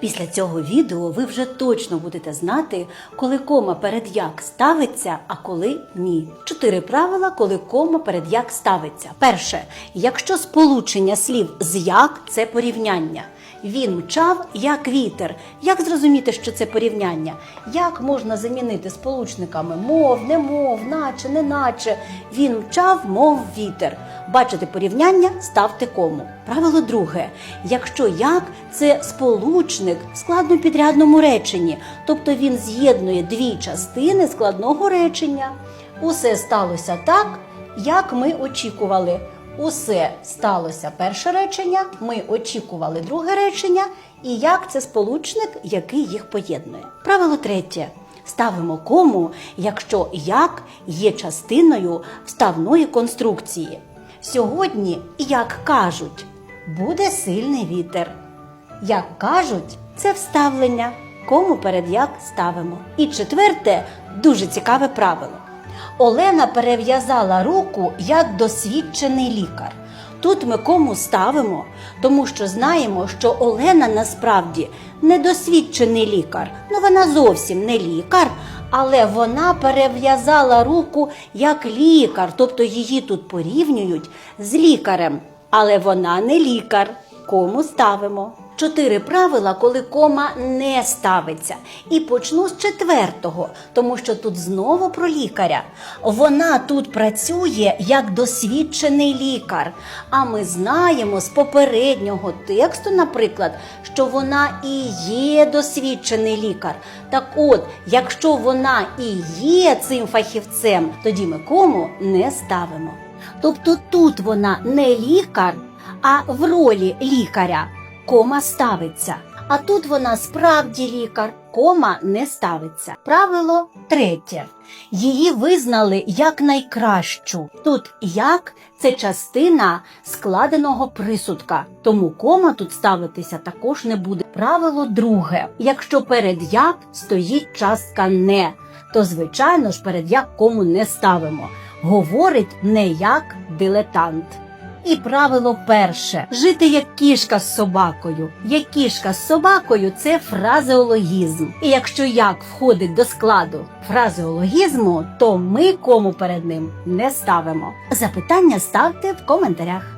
Після цього відео ви вже точно будете знати, коли кома перед як ставиться, а коли ні. Чотири правила, коли кома перед як ставиться. Перше, якщо сполучення слів з як це порівняння. Він мчав як вітер. Як зрозуміти, що це порівняння? Як можна замінити сполучниками мов, немов, наче, неначе? Він мчав, мов вітер. Бачите порівняння, ставте кому. Правило друге. Якщо як це сполучник в складнопідрядному реченні, тобто він з'єднує дві частини складного речення. Усе сталося так, як ми очікували. Усе сталося перше речення, ми очікували друге речення, і як це сполучник, який їх поєднує. Правило третє. Ставимо кому, якщо як є частиною вставної конструкції. Сьогодні, як кажуть, буде сильний вітер. Як кажуть, це вставлення, кому перед як ставимо. І четверте, дуже цікаве правило. Олена перев'язала руку як досвідчений лікар. Тут ми кому ставимо, тому що знаємо, що Олена насправді недосвідчений лікар. Ну вона зовсім не лікар, але вона перев'язала руку як лікар, тобто її тут порівнюють з лікарем. Але вона не лікар. Кому ставимо? Чотири правила, коли кома не ставиться. І почну з четвертого, тому що тут знову про лікаря. Вона тут працює як досвідчений лікар. А ми знаємо з попереднього тексту, наприклад, що вона і є досвідчений лікар. Так от, якщо вона і є цим фахівцем, тоді ми кому не ставимо. Тобто тут вона не лікар, а в ролі лікаря кома ставиться. А тут вона справді лікар, кома не ставиться. Правило третє. Її визнали як найкращу. Тут як це частина складеного присудка, тому кома тут ставитися також не буде. Правило друге. Якщо перед як стоїть частка не, то звичайно ж перед як кому не ставимо. Говорить не як дилетант. І правило перше жити як кішка з собакою. Як кішка з собакою це фразеологізм. І якщо як входить до складу фразеологізму, то ми кому перед ним не ставимо. Запитання ставте в коментарях.